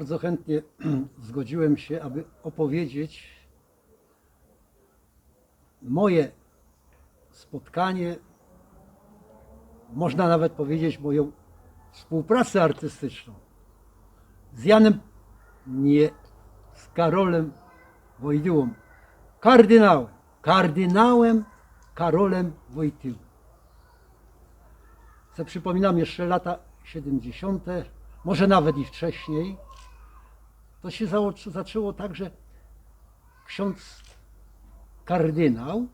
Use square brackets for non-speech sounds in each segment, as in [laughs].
Bardzo chętnie [clears throat] zgodziłem się, aby opowiedzieć moje spotkanie, można nawet powiedzieć moją współpracę artystyczną z Janem, nie, z Karolem Wojtyłą, kardynałem, kardynałem Karolem Wojtyłą. Co przypominam jeszcze lata 70., może nawet i wcześniej, to się zaczęło tak, że ksiądz kardynał,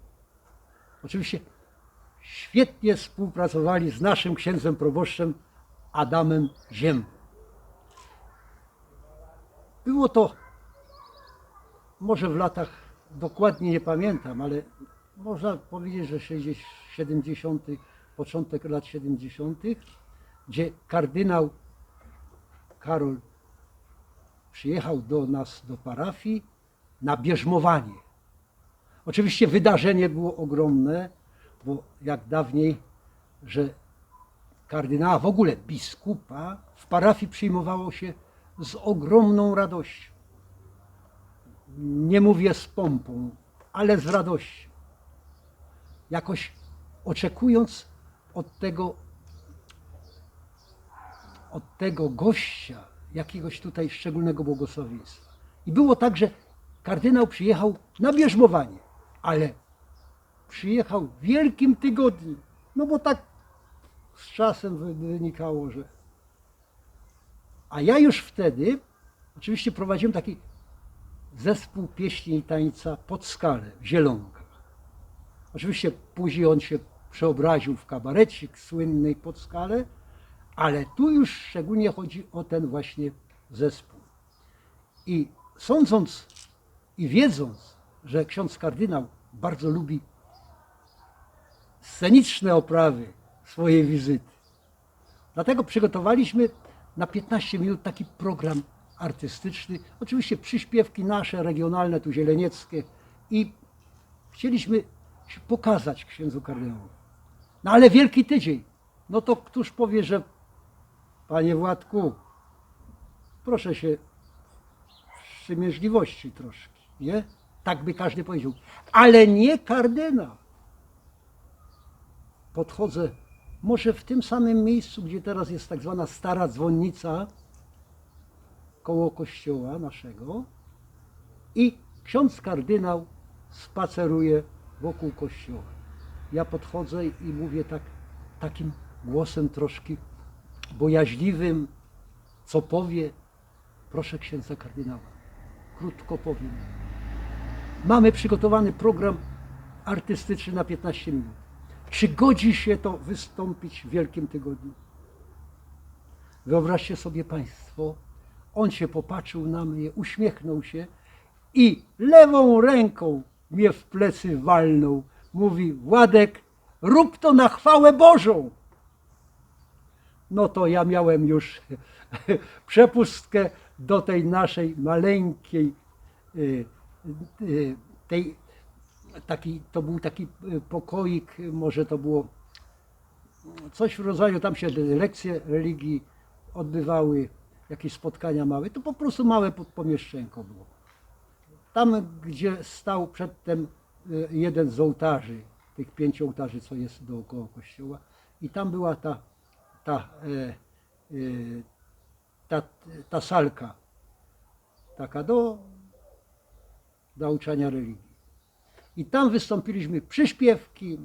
oczywiście świetnie współpracowali z naszym księdzem proboszczem Adamem Ziębą. Było to może w latach, dokładnie nie pamiętam, ale można powiedzieć, że 60, 70, początek lat 70., gdzie kardynał Karol przyjechał do nas, do parafii na bierzmowanie. Oczywiście wydarzenie było ogromne, bo jak dawniej, że kardynała, w ogóle biskupa w parafii przyjmowało się z ogromną radością. Nie mówię z pompą, ale z radością. Jakoś oczekując od tego, od tego gościa jakiegoś tutaj szczególnego błogosławieństwa. I było tak, że kardynał przyjechał na bierzmowanie, ale przyjechał w Wielkim Tygodniu. No bo tak z czasem wy- wynikało, że. A ja już wtedy, oczywiście prowadziłem taki zespół pieśni i tańca pod skalę w Zielonkach. Oczywiście później on się przeobraził w kabarecik słynnej pod skalę, ale tu już szczególnie chodzi o ten właśnie zespół. I sądząc i wiedząc, że ksiądz kardynał bardzo lubi sceniczne oprawy swojej wizyty, dlatego przygotowaliśmy na 15 minut taki program artystyczny, oczywiście przyśpiewki nasze, regionalne, tu zielenieckie i chcieliśmy pokazać księdzu kardynałowi. No ale Wielki Tydzień, no to któż powie, że Panie Władku, proszę się wstrzemięźliwości troszkę, nie? Tak by każdy powiedział. Ale nie kardynał. Podchodzę, może w tym samym miejscu, gdzie teraz jest tak zwana stara dzwonnica koło kościoła naszego i ksiądz kardynał spaceruje wokół kościoła. Ja podchodzę i mówię tak, takim głosem troszkę bojaźliwym, co powie, proszę księdza kardynała, krótko powiem. Mamy przygotowany program artystyczny na 15 minut. Czy godzi się to wystąpić w Wielkim Tygodniu? Wyobraźcie sobie Państwo, on się popatrzył na mnie, uśmiechnął się i lewą ręką mnie w plecy walnął. Mówi, Władek, rób to na chwałę Bożą no to ja miałem już [laughs] przepustkę do tej naszej maleńkiej, y, y, tej, taki, to był taki y, pokoik, może to było coś w rodzaju, tam się lekcje religii odbywały, jakieś spotkania małe, to po prostu małe pomieszczenko było. Tam, gdzie stał przedtem jeden z ołtarzy, tych pięciu ołtarzy, co jest dookoła kościoła, i tam była ta, ta, e, e, ta, ta salka, taka do nauczania religii. I tam wystąpiliśmy przyśpiewki,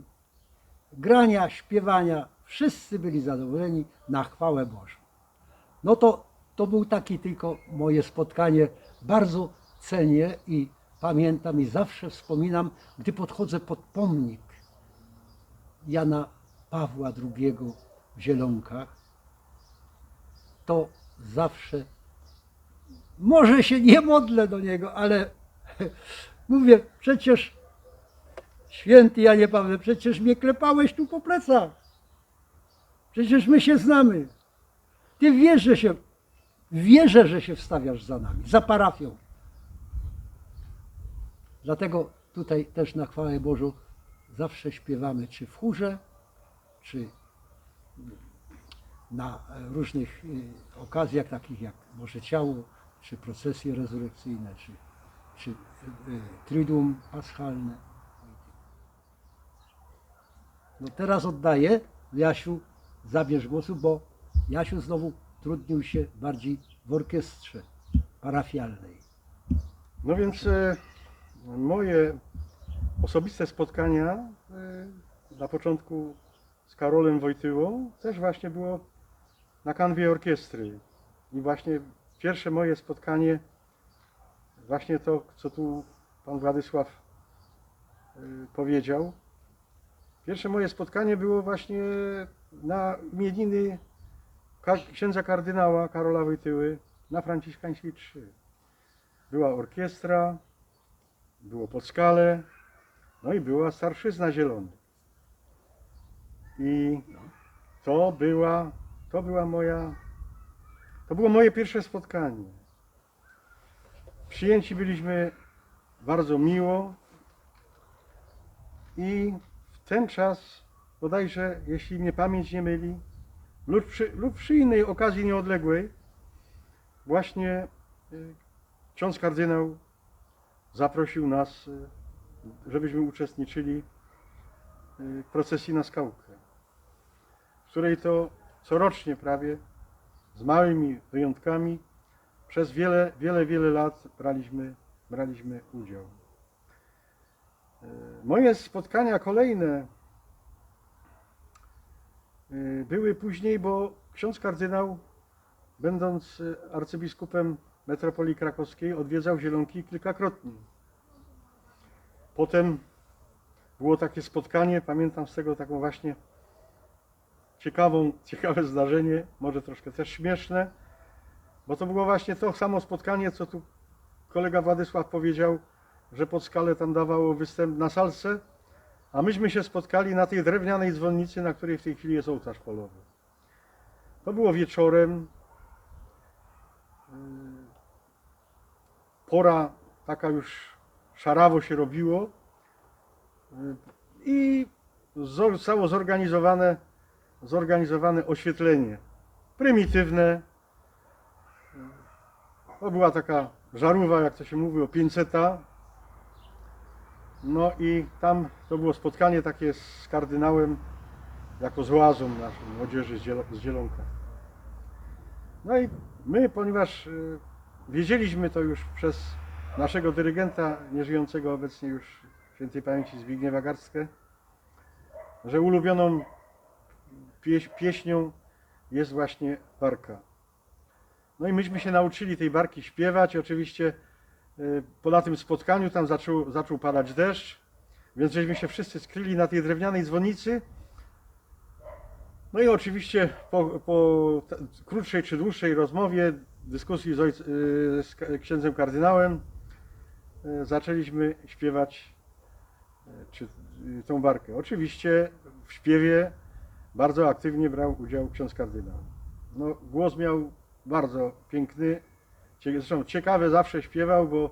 grania, śpiewania. Wszyscy byli zadowoleni na chwałę Bożą. No to, to był taki tylko moje spotkanie. Bardzo cenię i pamiętam i zawsze wspominam, gdy podchodzę pod pomnik Jana Pawła II w Zielonkach, to zawsze może się nie modlę do niego, ale [laughs] mówię, przecież święty Janie Pawle, przecież mnie klepałeś tu po plecach. Przecież my się znamy. Ty wiesz, że się, wierzę, że się wstawiasz za nami, za parafią. Dlatego tutaj też na chwałę Bożą zawsze śpiewamy, czy w chórze, czy na różnych y, okazjach, takich jak Boże Ciało, czy procesje rezurekcyjne, czy, czy y, y, triduum paschalne. No teraz oddaję, Jasiu, zabierz głosu, bo Jasiu znowu trudnił się bardziej w orkiestrze parafialnej. No więc moje osobiste spotkania na początku z Karolem Wojtyłą też właśnie było na kanwie orkiestry. I właśnie pierwsze moje spotkanie, właśnie to, co tu pan Władysław e, powiedział. Pierwsze moje spotkanie było właśnie na imieniny księdza kardynała Karola Wojtyły na Franciszkańskiej 3 była orkiestra, było podskale, no i była starszyzna zielona. I to była, to była moja, to było moje pierwsze spotkanie. Przyjęci byliśmy bardzo miło i w ten czas, bodajże, jeśli mnie pamięć nie myli, lub przy, lub przy innej okazji nieodległej, właśnie y, ksiądz kardynał zaprosił nas, y, żebyśmy uczestniczyli y, w procesji na skałkę, której to corocznie prawie, z małymi wyjątkami, przez wiele, wiele, wiele lat braliśmy, braliśmy udział. Y, Moje spotkania kolejne y, były później, bo ksiądz kardynał, będąc y, arcybiskupem metropolii krakowskiej odwiedzał Zielonki kilkakrotnie. Potem było takie spotkanie, pamiętam z tego taką właśnie ciekawą, [laughs] ciekawe zdarzenie, może troszkę też śmieszne, bo to było właśnie to samo spotkanie, co tu kolega Władysław powiedział, że pod skalę tam dawało występ na salce, a myśmy się spotkali na tej drewnianej dzwonnicy, na której w tej chwili jest ołtarz polowy. To było wieczorem, pora taka już szarawo się robiło y, i zostało zorganizowane, zorganizowane oświetlenie. Prymitywne. To była taka żarówa, jak to się mówi, o 500. No i tam to było spotkanie takie z kardynałem, jako z oazą naszą młodzieży z Zielo- z Zielonka. No i my, ponieważ y, wiedzieliśmy to już przez naszego dyrygenta, nieżyjącego obecnie już świętej pamięci Zbigniewa Garstkę, że ulubioną pieś, pieśnią jest właśnie barka. No i myśmy się nauczyli tej barki śpiewać. Oczywiście y, po na tym spotkaniu tam zaczął, zaczął padać deszcz, więc żeśmy się wszyscy skryli na tej drewnianej dzwonnicy. No i oczywiście po, po krótszej czy dłuższej rozmowie, dyskusji z, ojc, y, z księdzem kardynałem, y, zaczęliśmy śpiewać czy, tą barkę. Oczywiście w śpiewie bardzo aktywnie brał udział ksiądz kardynał. No, głos miał bardzo piękny, zresztą ciekawe zawsze śpiewał, bo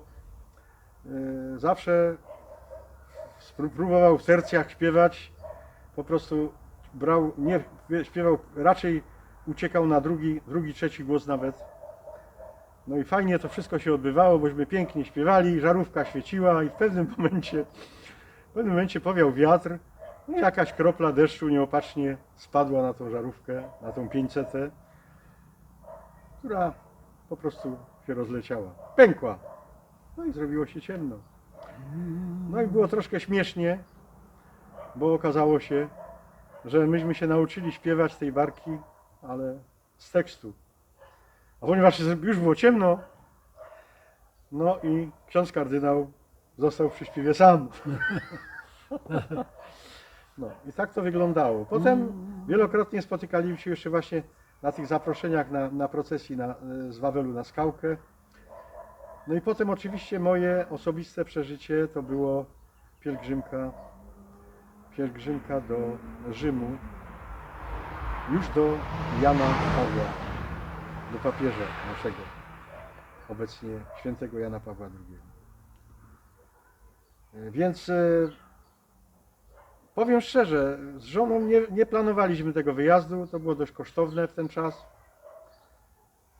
y, zawsze próbował w tercjach śpiewać, po prostu brał, nie śpiewał, raczej uciekał na drugi, drugi, trzeci głos nawet. No i fajnie to wszystko się odbywało, bośmy pięknie śpiewali, żarówka świeciła i w pewnym [laughs] momencie, w pewnym momencie powiał wiatr, no jakaś kropla deszczu nieopatrznie spadła na tą żarówkę, na tą 500, która po prostu się rozleciała. Pękła. No i zrobiło się ciemno. No i było troszkę śmiesznie, bo okazało się, że myśmy się nauczyli śpiewać tej barki, ale z tekstu. A ponieważ już było ciemno, no i ksiądz kardynał został przy śpiewie sam. [laughs] No i tak to wyglądało. Potem wielokrotnie spotykaliśmy się jeszcze właśnie na tych zaproszeniach na, na procesji na, z Wawelu na skałkę. No i potem oczywiście moje osobiste przeżycie to było pielgrzymka pielgrzymka do Rzymu, już do Jana Pawła, do papieża naszego, obecnie świętego Jana Pawła II. E, Więc e, powiem szczerze, z żoną nie, nie planowaliśmy tego wyjazdu, to było dość kosztowne w ten czas,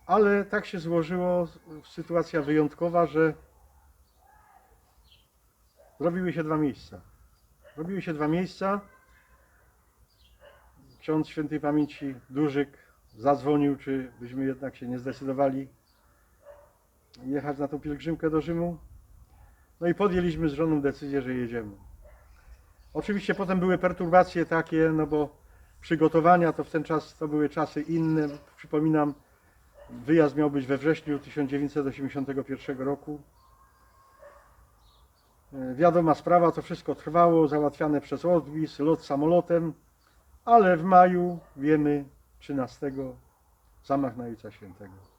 ale tak się złożyło, sytuacja wyjątkowa, że zrobiły się dwa miejsca. Robiły się dwa miejsca. Ksiądz świętej pamięci Dużyk zadzwonił, czy byśmy jednak się nie zdecydowali jechać na tą pielgrzymkę do Rzymu. No i podjęliśmy z żoną decyzję, że jedziemy. Oczywiście potem były perturbacje takie, no bo przygotowania to w ten czas to były czasy inne. Przypominam, wyjazd miał być we wrześniu 1981 roku. E, Wiadoma sprawa, to wszystko trwało, załatwiane przez odwis, lot samolotem, ale w maju, wiemy, 13 zamach na Ojca Świętego.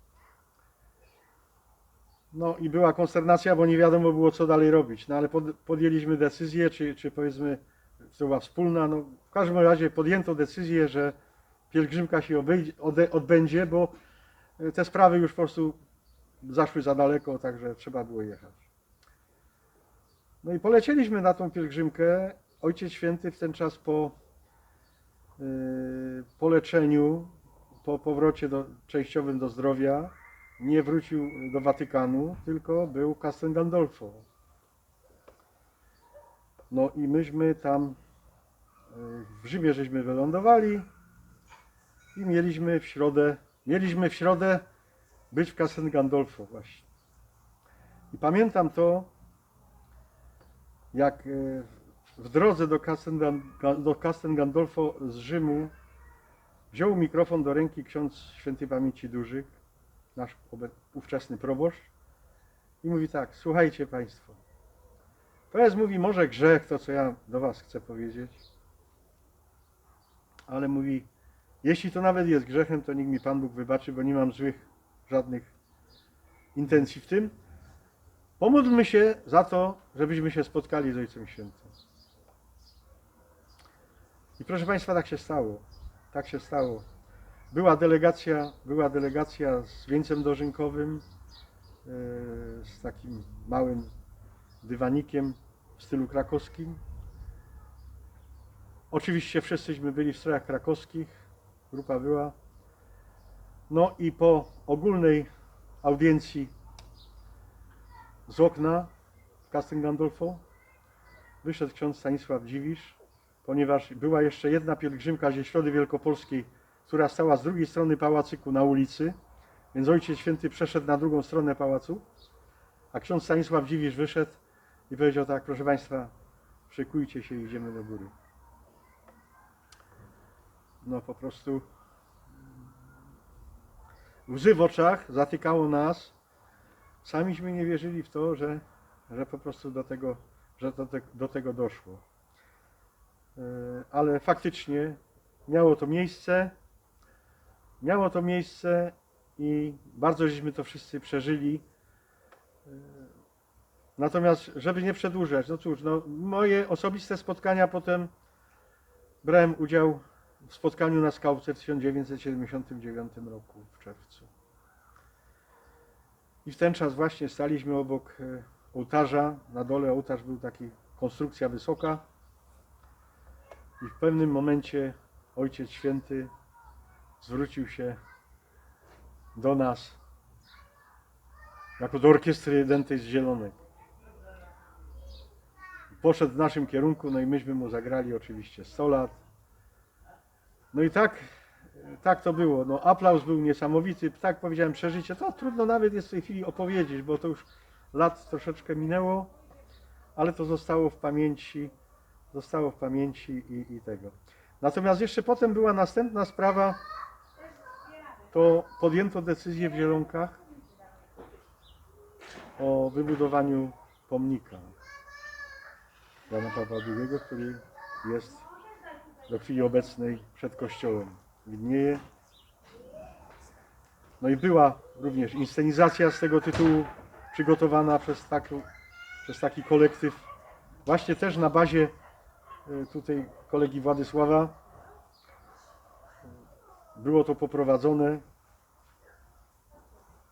No i była konsternacja, bo nie wiadomo było, co dalej robić. No ale pod, podjęliśmy decyzję, czy, czy powiedzmy, to była wspólna. No, w każdym razie podjęto decyzję, że pielgrzymka się obejdzie, ode, odbędzie, bo e, te sprawy już po prostu zaszły za daleko, także trzeba było jechać. No i polecieliśmy na tą pielgrzymkę. Ojciec Święty w ten czas po, yy, po leczeniu, po powrocie do, częściowym do zdrowia, nie wrócił do Watykanu, tylko był Castel Gandolfo. No i myśmy tam yy, w Rzymie żeśmy wylądowali i mieliśmy w środę, mieliśmy w środę być w Castel Gandolfo właśnie. I pamiętam to, jak e, w drodze do do Castel Gandolfo z Rzymu wziął mikrofon do ręki ksiądz świętej pamięci Dużyk, nasz ówczesny proboszcz i mówi tak, słuchajcie Państwo, to jest, mówi, może grzech, to co ja do Was chcę powiedzieć, ale mówi, jeśli to nawet jest grzechem, to niech mi Pan Bóg wybaczy, bo nie mam złych żadnych intencji w tym, Pomódlmy się za to, żebyśmy się spotkali z Ojcem Świętym. I proszę Państwa, tak się stało. Tak się stało. Była delegacja, była delegacja z wieńcem dożynkowym, yy, z takim małym dywanikiem w stylu krakowskim. Oczywiście wszyscyśmy byli w strojach krakowskich, grupa była. No i po ogólnej audiencji z okna w Castel Gandolfo wyszedł ksiądz Stanisław Dziwisz, ponieważ była jeszcze jedna pielgrzymka ze Środy Wielkopolskiej, która stała z drugiej strony pałacyku na ulicy, więc Ojciec Święty przeszedł na drugą stronę pałacu, a ksiądz Stanisław Dziwisz wyszedł i powiedział tak, proszę Państwa, szykujcie się i idziemy do góry. No po prostu łzy w oczach zatykało nas, samiśmy nie wierzyli w to, że, że po prostu do tego, że do, te, do tego doszło. E, Ale faktycznie miało to miejsce, miało to miejsce i bardzo żeśmy to wszyscy przeżyli. E, Natomiast, żeby nie przedłużać, no cóż, no, moje osobiste spotkania potem brałem udział w spotkaniu na skałce w 1979 roku w czerwcu. I w ten czas właśnie staliśmy obok e, ołtarza. Na dole ołtarz był taki konstrukcja wysoka. I w pewnym momencie Ojciec Święty zwrócił się do nas jako do orkiestry dętej z zielonek. Poszedł w naszym kierunku, no i myśmy mu zagrali oczywiście 100 lat. No i tak tak to było. No, aplauz był niesamowity. Tak powiedziałem, przeżycie. To trudno nawet jest w tej chwili opowiedzieć, bo to już lat troszeczkę minęło, ale to zostało w pamięci, zostało w pamięci i, i tego. Natomiast jeszcze potem była następna sprawa, to podjęto decyzję w Zielonkach o wybudowaniu pomnika Jana Pawła II, który jest do chwili obecnej przed kościołem widnieje. No i była również inscenizacja z tego tytułu przygotowana przez, taką, przez taki kolektyw, właśnie też na bazie e, tutaj kolegi Władysława. Było to poprowadzone.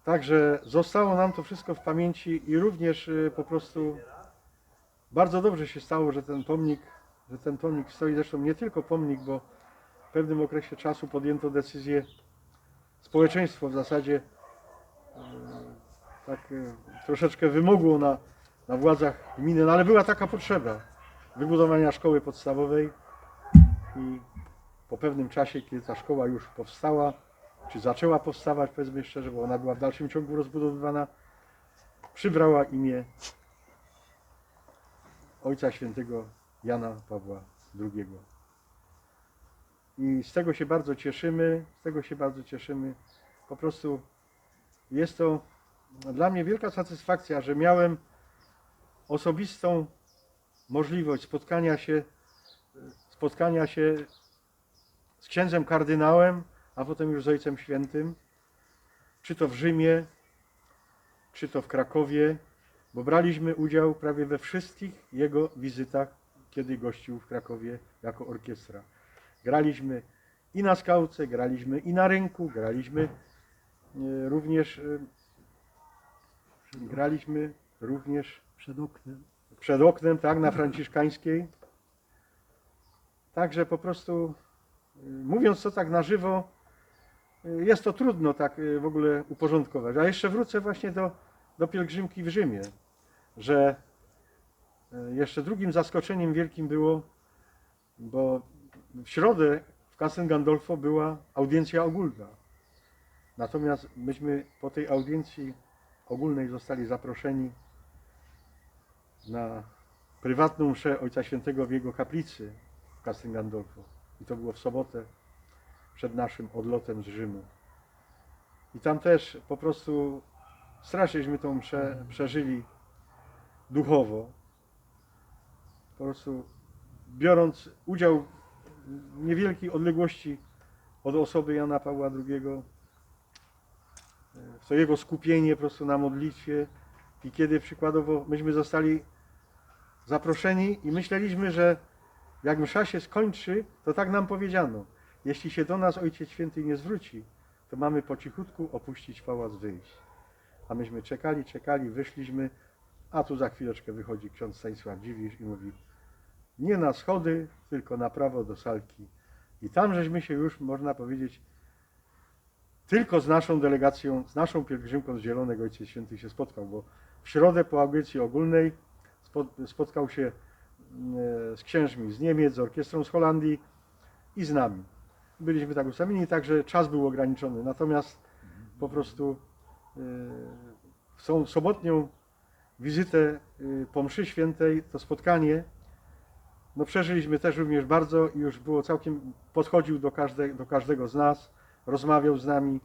Także zostało nam to wszystko w pamięci i również e, po prostu bardzo dobrze się stało, że ten pomnik, że ten pomnik stoi. Zresztą nie tylko pomnik, bo w pewnym okresie czasu podjęto decyzję, społeczeństwo w zasadzie tak e, troszeczkę wymogło na, na władzach gminy, no ale była taka potrzeba wybudowania szkoły podstawowej i po pewnym czasie, kiedy ta szkoła już powstała, czy zaczęła powstawać, powiedzmy szczerze, bo ona była w dalszym ciągu rozbudowywana, przybrała imię Ojca Świętego Jana Pawła II. I z tego się bardzo cieszymy, z tego się bardzo cieszymy. Po prostu jest to dla mnie wielka satysfakcja, że miałem osobistą możliwość spotkania się, spotkania się z księdzem kardynałem, a potem już z Ojcem Świętym, czy to w Rzymie, czy to w Krakowie, bo braliśmy udział prawie we wszystkich jego wizytach, kiedy gościł w Krakowie jako orkiestra. Graliśmy i na skałce, graliśmy i na rynku, graliśmy e, również e, graliśmy również Przed oknem. przed oknem, tak, na Franciszkańskiej. Także po prostu, mówiąc to tak na żywo, jest to trudno tak y, w ogóle uporządkować. A jeszcze wrócę właśnie do, do pielgrzymki w Rzymie, że y, jeszcze drugim zaskoczeniem wielkim było, bo w środę w Castel Gandolfo była audiencja ogólna. Natomiast myśmy po tej audiencji ogólnej zostali zaproszeni na prywatną mszę Ojca Świętego w jego kaplicy w Castel Gandolfo. I to było w sobotę przed naszym odlotem z Rzymu. I tam też po prostu strasznieśmy tą mszę przeżyli duchowo. Po prostu biorąc udział w niewielkiej odległości od osoby Jana Pawła II, w to jego skupienie po prostu na modlitwie i kiedy przykładowo myśmy zostali zaproszeni i myśleliśmy, że jak msza się skończy, to tak nam powiedziano. Jeśli się do nas Ojciec Święty nie zwróci, to mamy po cichutku opuścić pałac, wyjść. A myśmy czekali, czekali, wyszliśmy, a tu za chwileczkę wychodzi ksiądz Stanisław Dziwisz i mówi nie na schody, tylko na prawo do salki. I tam żeśmy się już, można powiedzieć, tylko z naszą delegacją, z naszą pielgrzymką z Zielonego Ojciec Święty się spotkał, bo w środę po audiencji ogólnej spo- spotkał się z księżmi z Niemiec, z orkiestrą z Holandii i z nami. Byliśmy tak ustawieni, także czas był ograniczony. Natomiast po prostu e, tą sobotnią wizytę e, po mszy świętej, to spotkanie, no przeżyliśmy też również bardzo i już było całkiem, podchodził do, każde, do każdego z nas, rozmawiał z nami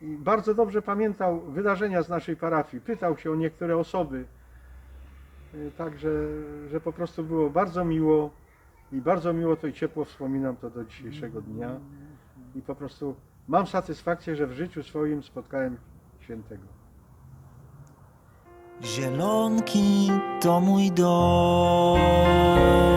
i bardzo dobrze pamiętał wydarzenia z naszej parafii, pytał się o niektóre osoby, Także, że po prostu było bardzo miło i bardzo miło to i ciepło wspominam to do dzisiejszego dnia. I po prostu mam satysfakcję, że w życiu swoim spotkałem świętego. Zielonki to mój dom.